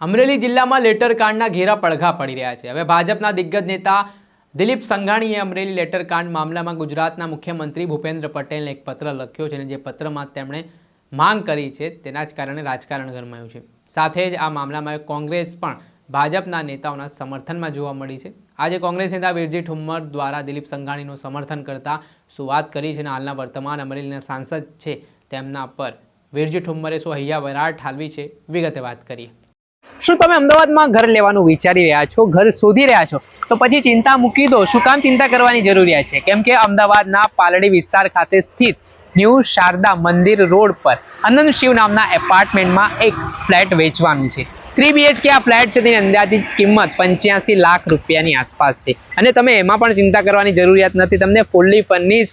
અમરેલી જિલ્લામાં લેટર કાંડના ઘેરા પડઘા પડી રહ્યા છે. હવે ભાજપના દિગ્ગજ નેતા દિલીપ સંઘાણીએ અમરેલી લેટર કાંડ મામલામાં ગુજરાતના મુખ્યમંત્રી ભૂપેન્દ્ર પટેલને એક પત્ર લખ્યો છે અને જે પત્રમાં તેમણે માંગ કરી છે તેના જ કારણે રાજકારણ ગરમાયું છે. સાથે જ આ મામલામાં કોંગ્રેસ પણ ભાજપના નેતાઓના સમર્થનમાં જોવા મળી છે. આજે કોંગ્રેસ નેતા વિરજી ઠુમ્મર દ્વારા દિલીપ સંઘાણીનું સમર્થન કરતા શું વાત કરી છે અને હાલના વર્તમાન અમરેલીના સાંસદ છે તેમના પર વિરજી ઠુમ્મરે શું હૈયા વરાળ ઠાલવી છે. વિગતે વાત કરીએ. શું તમે અમદાવાદમાં ઘર લેવાનું વિચારી રહ્યા છો? ઘર શોધી રહ્યા છો? તો પછી ચિંતા મૂકી દો. શું કામ ચિંતા કરવાની જરૂરિયાત છે? કેમ કે અમદાવાદના પાલડી વિસ્તાર ખાતે સ્થિત ન્યૂ શારદા મંદિર રોડ પર અનંત શિવ નામના એપાર્ટમેન્ટમાં એક ફ્લેટ વેચવાનું છે. થ્રી બીએચકે આ ફ્લેટ છે તેની અંદાજિત કિંમત પંચ્યાસી લાખ રૂપિયાની આસપાસ છે. અને તમે એમાં પણ ચિંતા કરવાની જરૂરિયાત નથી. તમને ફૂલ્લી ફર્નિશ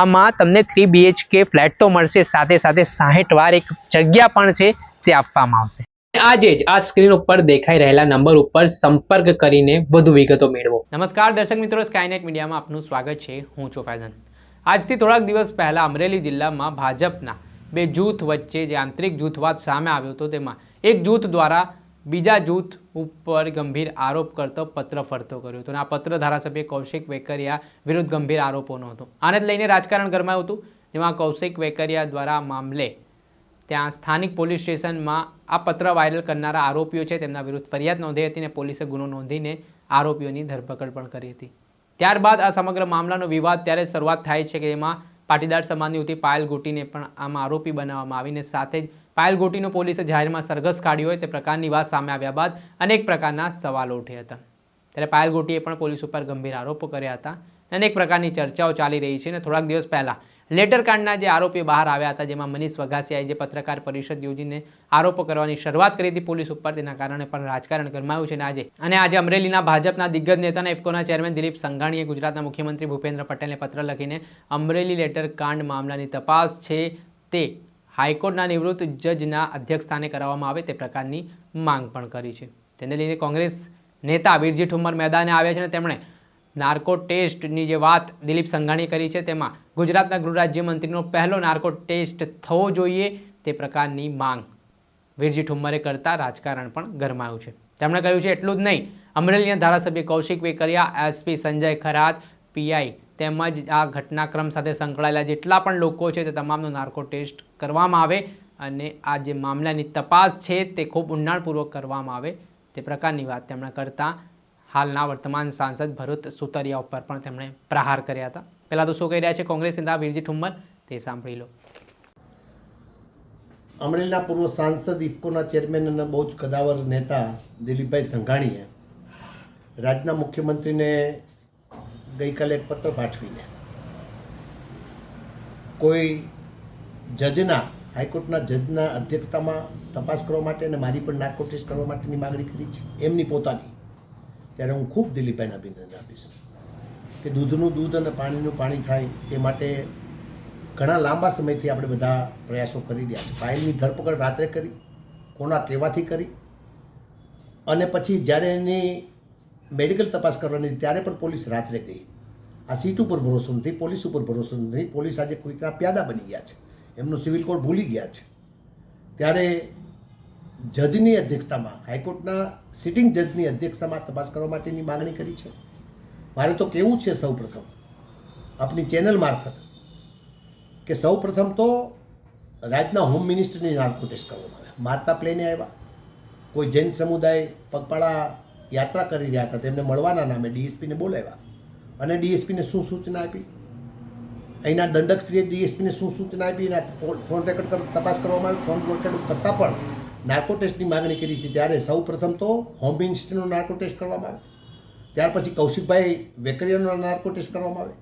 આમાં તમને થ્રી બીએચકે ફ્લેટ તો મળશે. સાથે સાથે સાહીઠ વાર એક જગ્યા પણ છે, તે આપવામાં આવશે. આજે જ આ સ્ક્રીન ઉપર દેખાઈ રહેલા નંબર ઉપર સંપર્ક કરીને વધુ વિગતો મેળવો. નમસ્કાર, દર્શક મિત્રો સ્કાયનેટ મીડિયામાં આપનું સ્વાગત છે. હું છું ફૈઝન. આજથી થોડાક દિવસ પહેલા અમરેલી જિલ્લામાં ભાજપના બે જૂથ વચ્ચે જે આંતરિક જૂથવાદ સામે આવ્યો હતો, તેમાં એક જૂથ દ્વારા બીજા જૂથ ઉપર ગંભીર આરોપ કરતો પત્ર ફરતો કર્યો હતો. અને આ પત્ર ધારાસભ્ય કૌશિક વેકરિયા વિરુદ્ધ ગંભીર આરોપોનો હતો. આને લઈને રાજકારણ ગરમાયું હતું. જેમાં કૌશિક વેકરિયા દ્વારા મામલે ત્યાં સ્થાનિક પોલીસ સ્ટેશનમાં આ પત્ર વાયરલ કરનારા આરોપીઓ છે. તેમના વિરુદ્ધ ફરિયાદ નોંધી હતી અને પોલીસે ગુનો નોંધીને આરોપીઓની ધરપકડ પણ કરી હતી. ત્યારબાદ આ સમગ્ર મામલાનો વિવાદ ત્યારે શરૂઆત થાય છે કે એમાં પાટીદાર સમાજની હતી પાયલ ગોટીને પણ આમાં આરોપી બનાવવામાં આવીને સાથે જ પાયલ ગોટીનો પોલીસે જાહેરમાં સરઘસ કાઢ્યો હોય તે પ્રકારની વાત સામે આવ્યા બાદ અનેક પ્રકારના સવાલો ઉઠ્યા હતા. ત્યારે પાયલ ગોટીએ પણ પોલીસ ઉપર ગંભીર આરોપો કર્યા હતા અનેક પ્રકારની ચર્ચાઓ ચાલી રહી છે અને થોડાક દિવસ પહેલાં લેટર કાંડના જે આરોપીઓ બહાર આવ્યા હતા, જેમાં મનીષ વઘાસિયાએ જે પત્રકાર પરિષદ યોજીને આરોપો કરવાની શરૂઆત કરી હતી પોલીસ ઉપર, તેના કારણે પણ રાજકારણ ગરમાયું છે આજે. અને આજે અમરેલીના ભાજપના દિગ્ગજ નેતાના ઇફકોના ચેરમેન દિલીપ સંઘાણીએ ગુજરાતના મુખ્યમંત્રી ભૂપેન્દ્ર પટેલને પત્ર લખીને અમરેલી લેટર કાંડ મામલાની તપાસ છે તે હાઈકોર્ટના નિવૃત્ત જજના અધ્યક્ષસ્થાને કરવામાં આવે તે પ્રકારની માંગ પણ કરી છે. તેને લીધે કોંગ્રેસ નેતા વીરજી ઠુમ્મર મેદાને આવ્યા છે અને તેમણે નાર્કો ટેસ્ટની જે વાત દિલીપ સંઘાણીએ કરી છે, તેમાં ગુજરાતના ગૃહ રાજ્યમંત્રીનો પહેલો નાર્કો ટેસ્ટ થવો જોઈએ તે પ્રકારની માંગ વીરજી ઠુમ્મરે કરતાં રાજકારણ પણ ગરમાયું છે. તેમણે કહ્યું છે, એટલું જ નહીં, અમરેલીના ધારાસભ્ય કૌશિક વેકરિયા એસપી સંજય ખરાત પીઆઈ તેમજ આ ઘટનાક્રમ સાથે સંકળાયેલા જેટલા પણ લોકો છે તે તમામનો નાર્કો ટેસ્ટ કરવામાં આવે અને આ જે મામલાની તપાસ છે તે ખૂબ ઊંડાણપૂર્વક કરવામાં આવે તે પ્રકારની વાત તેમણે કરતા હાલના વર્તમાન સાંસદ ભરૂત સુતરિયા ઉપર પણ તેમણે પ્રહાર કર્યા હતા. પહેલાં તો શું કહી રહ્યા છે કોંગ્રેસ નેતા વીરજી ઠુમ્મર? તે સાંભળી લો. અમરેલીના પૂર્વ સાંસદ ઇફકોના ચેરમેન અને બહુ જ કદાવર નેતા દિલીપભાઈ સંઘાણીએ રાજ્યના મુખ્યમંત્રીને ગઈકાલે એક પત્ર પાઠવીને. કોઈ જજના, હાઈકોર્ટના જજના અધ્યક્ષતામાં તપાસ કરવા માટે અને મારી પણ નાર્કો ટેસ્ટ કરવા માટેની માગણી કરી છે, એમની પોતાની. ત્યારે હું ખૂબ દિલીપભાઈને અભિનંદન આપીશ કે દૂધનું દૂધ અને પાણીનું પાણી થાય તે માટે ઘણા લાંબા સમયથી આપણે બધા પ્રયાસો કરી રહ્યા છે. પાયલની ધરપકડ રાત્રે કરી, કોના કહેવાથી કરી, અને પછી જ્યારે એની મેડિકલ તપાસ કરવાની ત્યારે પણ પોલીસ રાત્રે ગઈ. આ સીટ ઉપર ભરોસો નથી, પોલીસ ઉપર ભરોસો નથી, પોલીસ આજે કોઈકના પ્યાદા બની ગયા છે. એમનું સિવિલ કોડ ભૂલી ગયા છે. ત્યારે જજની અધ્યક્ષતામાં, હાઈકોર્ટના સિટિંગ જજની અધ્યક્ષતામાં તપાસ કરવા માટેની માગણી કરી છે. મારે તો કેવું છે સૌપ્રથમ, આપની ચેનલ મારફત, કે સૌપ્રથમ તો રાજ્યના હોમ મિનિસ્ટરની નાર્કો ટેસ્ટ કરવામાં આવે મારતા પ્લેને આવ્યા. કોઈ જૈન સમુદાય, પગપાળા યાત્રા કરી રહ્યા હતા, તેમને મળવાના નામે ડીએસપીને બોલાવ્યા. અને ડીએસપીને શું સૂચના આપી? અહીંના દંડકશ્રીએ ડીએસપીને શું સૂચના આપી? એના ફોન રેકોર્ડ કર, તપાસ કરવામાં આવી, ફોન રેકોર્ડ કરતાં પણ નાર્કો ટેસ્ટની માગણી કરી છે. ત્યારે સૌ પ્રથમ તો હોમ મિનિસ્ટરનો નાર્કો ટેસ્ટ કરવામાં આવે. ત્યાર પછી કૌશિકભાઈ વેકરિયાનો નાર્કો ટેસ્ટ કરવામાં આવે.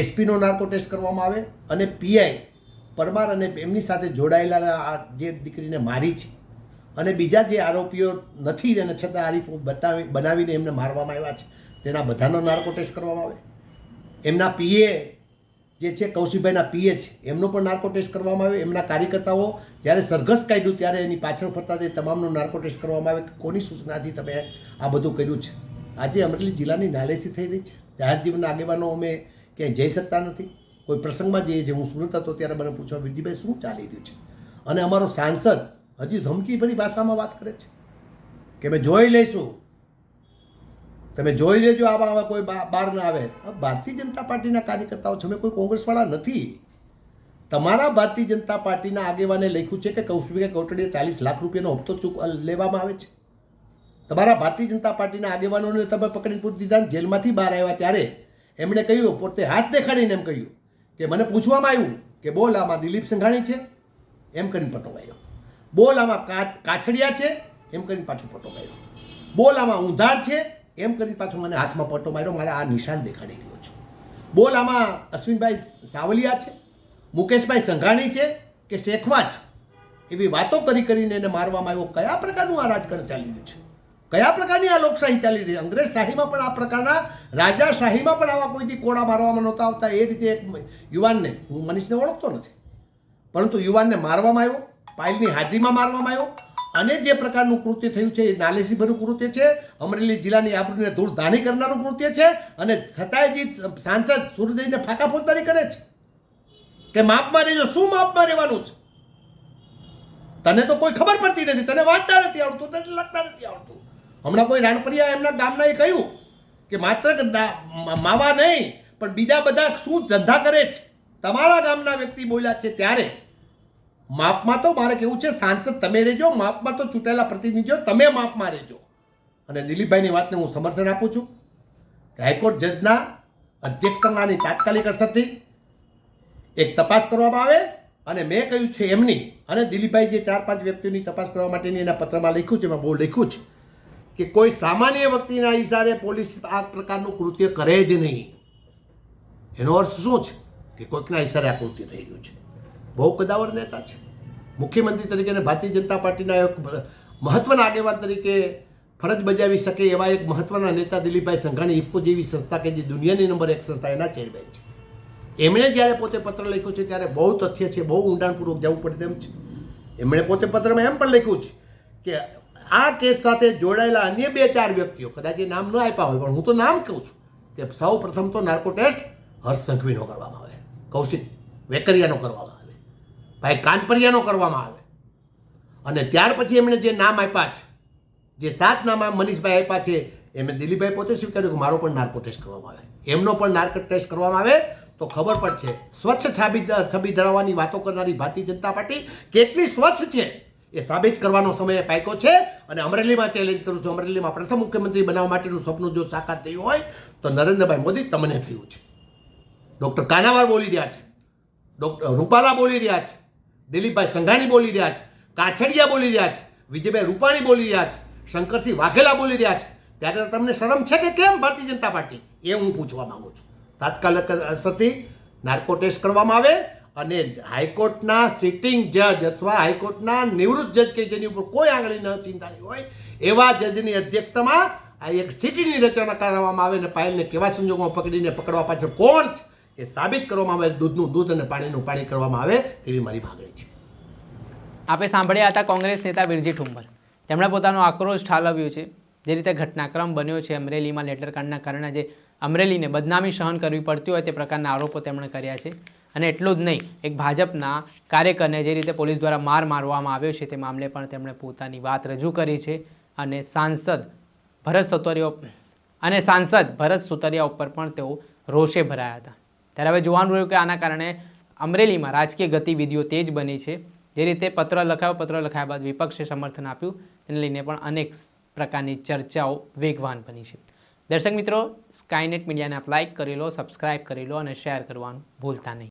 એસપીનો નાર્કો ટેસ્ટ કરવામાં આવે. અને પીઆઈ પરમાર અને એમની સાથે જોડાયેલા આ જે દીકરીને મારી છે અને બીજા જે આરોપીઓ નથી અને છતાં આરોપીઓ બતાવી બનાવીને એમને મારવામાં આવ્યા છે, તેના બધાનો નાર્કો ટેસ્ટ કરવામાં આવે. એમના પીએ જે છે, કૌશિકભાઈના પીએ છે, એમનો પણ નાર્કો ટેસ્ટ કરવામાં આવે. એમના કાર્યકર્તાઓ જ્યારે સરઘસ કાઢ્યું ત્યારે એની પાછળ ફરતા તે તમામનો નાર્કો ટેસ્ટ કરવામાં આવે. કે કોની સૂચનાથી તમે આ બધું કર્યું છે? આજે અમરેલી જિલ્લાની નાલેસી થઈ રહી છે. જાહેર જીવનના આગેવાનો અમે ક્યાંય જઈ શકતા નથી. કોઈ પ્રસંગમાં જઈએ છીએ હું સુરત હતો ત્યારે મને પૂછવા, વિરજીભાઈ, શું ચાલી રહ્યું છે? અને અમારો સાંસદ હજી ધમકીભરી ભાષામાં વાત કરે છે કે અમે જોઈ લઈશું. તમે જોઈ લેજો આવા આવા કોઈ બહાર ના આવે. ભારતીય જનતા પાર્ટીના કાર્યકર્તાઓ છે, અમે કોઈ કોંગ્રેસવાળા નથી. તમારા ભારતીય જનતા પાર્ટીના આગેવાને લખ્યું છે કે કૌશિકા કોટડીએ ચાલીસ લાખ રૂપિયાનો હપ્તો ચૂક લેવામાં આવે છે. તમારા ભારતીય જનતા પાર્ટીના આગેવાનોને તમે પકડીને પૂછી દીધા જેલમાંથી બહાર આવ્યા ત્યારે એમણે કહ્યું, પોતે હાથ દેખાડીને એમ કહ્યું કે મને પૂછવામાં આવ્યું કે બોલ, આમાં દિલીપ સંઘાણી છે? એમ કરીને પટવાયો બોલ આમાં કાછડિયા છે, એમ કરીને પાછું પટો માર્યો. બોલ આમાં ઊંધાર છે, એમ કરીને પાછું મને હાથમાં પટ્ટો માર્યો. મારે આ નિશાન દેખાડી રહ્યો છું. બોલ આમાં અશ્વિનભાઈ સાવલિયા છે, મુકેશભાઈ સંઘાણી છે, કે શેખવા છે? એવી વાતો કરી કરીને એને મારવામાં આવ્યો. કયા પ્રકારનું આ રાજકારણ ચાલી રહ્યું છે? કયા પ્રકારની આ લોકશાહી ચાલી રહી અંગ્રેજ શાહીમાં પણ આ પ્રકારના રાજાશાહીમાં પણ આવા કોઈથી કોડા મારવામાં નહોતા આવતા. એ રીતે એક યુવાનને, હું મનીષને ઓળખતો નથી. પરંતુ યુવાનને મારવામાં આવ્યો. પાયલની હાજરીમાં મારવામાં આવ્યો. અને જે પ્રકારનું કૃત્ય થયું છે એ નાલેસીભર્યું કૃત્ય છે. અમરેલી જિલ્લાની આબરૂને ધૂળ ધાની કરનારું કૃત્ય છે. અને છતાંય જે સાંસદ સુરજઈને ફાંકા ફોજદારી કરે છે. કે માપમાં રહેજો. શું માપમાં રહેવાનું છે? તને તો કોઈ ખબર પડતી નથી. તને વાંચતા નથી આવડતું. તને લખતા નથી આવડતું. હમણાં કોઈ રાણપરિયા એમના ગામના એ કહ્યું કે માત્ર માવા નહીં, પણ બીજા બધા શું ધંધા કરે છે? તમારા ગામના વ્યક્તિ બોલ્યા છે ત્યારે માપમાં તો મારે કેવું છે, સાંસદ તમે રહેજો, માપમાં તો ચૂંટાયેલા પ્રતિનિધિઓ તમે માપમાં રહેજો. અને દિલીપભાઈની વાતને હું સમર્થન આપું છું. હાઈકોર્ટ જજના અધ્યક્ષતાની તાત્કાલિક અસરથી એક તપાસ કરવામાં આવે અને મેં કહ્યું છે એમની અને દિલીપભાઈ જે ચાર પાંચ વ્યક્તિઓની તપાસ કરવા માટેની એના પત્રમાં લખ્યું છે, એમાં બહુ લખ્યું છે કે કોઈ સામાન્ય વ્યક્તિના ઇશારે પોલીસ આ પ્રકારનું કૃત્ય કરે જ નહીં. એનો અર્થ શું છે? કે કોઈકના ઇશારે આ કૃત્ય થઈ રહ્યું છે. બહુ કદાવર નેતા છે. મુખ્યમંત્રી તરીકે અને ભારતીય જનતા પાર્ટીના એક મહત્વના આગેવાન તરીકે ફરજ બજાવી શકે એવા એક મહત્વના નેતા દિલીપભાઈ સંઘાણી ઇફકો જેવી સંસ્થા કે જે દુનિયાની નંબર એક સંસ્થા એના ચેરમેન છે. એમણે જ્યારે પોતે પત્ર લખ્યો છે ત્યારે બહુ તથ્ય છે, બહુ ઊંડાણપૂર્વક જવું પડે તેમ છે. એમણે પોતે પત્રમાં એમ પણ લખ્યું છે કે આ કેસ સાથે જોડાયેલા અન્ય બે ચાર વ્યક્તિઓ, કદાચ એ નામ ન આપ્યા હોય, પણ હું તો નામ કહું છું કે સૌ પ્રથમ તો નાર્કો ટેસ્ટ હર્ષ સંઘવીનો કરવામાં આવે. કૌશિક વેકરિયાનો કરવામાં આવે. ભાઈ કાનપરિયાનો કરવામાં આવે. અને ત્યાર પછી એમણે જે નામ આપ્યા છે, જે સાત નામ મનીષભાઈ આપ્યા છે એમણે દિલીપભાઈ પોતે સ્વીકાર્યું કે મારો પણ નાર્કો ટેસ્ટ કરવામાં આવે. એમનો પણ નાર્કો ટેસ્ટ કરવામાં આવે. તો ખબર પણ છે, સ્વચ્છ છાબી છબી ધરાવવાની વાતો કરનારી ભારતીય જનતા પાર્ટી કેટલી સ્વચ્છ છે એ સાબિત કરવાનો સમય પાક્યો છે. અને અમરેલીમાં ચેલેન્જ કરું છું. અમરેલીમાં પ્રથમ મુખ્યમંત્રી બનાવવા માટેનું સપનું જો સાકાર થયું હોય, તો નરેન્દ્રભાઈ મોદી તમને થયું છે. ડૉક્ટર કાનાવાર બોલી રહ્યા છે. ડૉક્ટર રૂપાલા બોલી રહ્યા છે. દિલીપભાઈ સંઘાણી બોલી રહ્યા છે, કાછડિયા બોલી રહ્યા છે, વિજયભાઈ રૂપાણી બોલી રહ્યા છે, શંકરસિંહ વાઘેલા બોલી રહ્યા છે. ત્યારે તમને શરમ છે કે કેમ ભારતીય જનતા પાર્ટી? એ હું પૂછવા માંગુ છું. તાત્કાલિક અસરથી નાર્કો ટેસ્ટ કરવામાં આવે અને હાઈકોર્ટના સિટિંગ જજ અથવા હાઈકોર્ટના નિવૃત્ત જજ કે જેની ઉપર કોઈ આંગળી ન ચિંતાની હોય, એવા જજની અધ્યક્ષતામાં આ એક સિટીની રચના કરવામાં આવે અને પાયલને કેવા સંજોગોમાં પકડીને પકડવા પાછળ કોણ છે? એ સાબિત કરવામાં આવે, દૂધનું, દૂધ અને પાણીનું પાણી કરવામાં આવે તેવી મારી માગણી છે. આપણે સાંભળ્યા હતા કોંગ્રેસ નેતા વિરજી ઠુંબર તેમણે પોતાનો આક્રોશ ઠાલવ્યો છે. જે રીતે ઘટનાક્રમ બન્યો છે અમરેલીમાં લેટરકાંડના કારણે જે અમરેલીને બદનામી સહન કરવી પડતી હોય તે પ્રકારના આરોપો તેમણે કર્યા છે. અને એટલું જ નહીં, એક ભાજપના કાર્યકરને જે રીતે પોલીસ દ્વારા માર મારવામાં આવ્યો છે તે મામલે પણ તેમણે પોતાની વાત રજૂ કરી છે અને સાંસદ ભરત સુતરિયા, અને સાંસદ ભરત સુતરિયા ઉપર પણ તેઓ રોષે ભરાયા હતા. ત્યારે હવે જોવાનું રહ્યું કે આના કારણે અમરેલીમાં રાજકીય ગતિવિધિઓ તેજ બની છે. જે રીતે પત્ર લખાયો, પત્ર લખાયા બાદ વિપક્ષે સમર્થન આપ્યું, તેને લઈને પણ અનેક પ્રકારની ચર્ચાઓ વેગવાન બની છે. દર્શક મિત્રો સ્કાયનેટ મીડિયાને આપ લાઇક કરી લો સબસ્ક્રાઇબ કરી લો અને શેર કરવાનું ભૂલતા નહીં.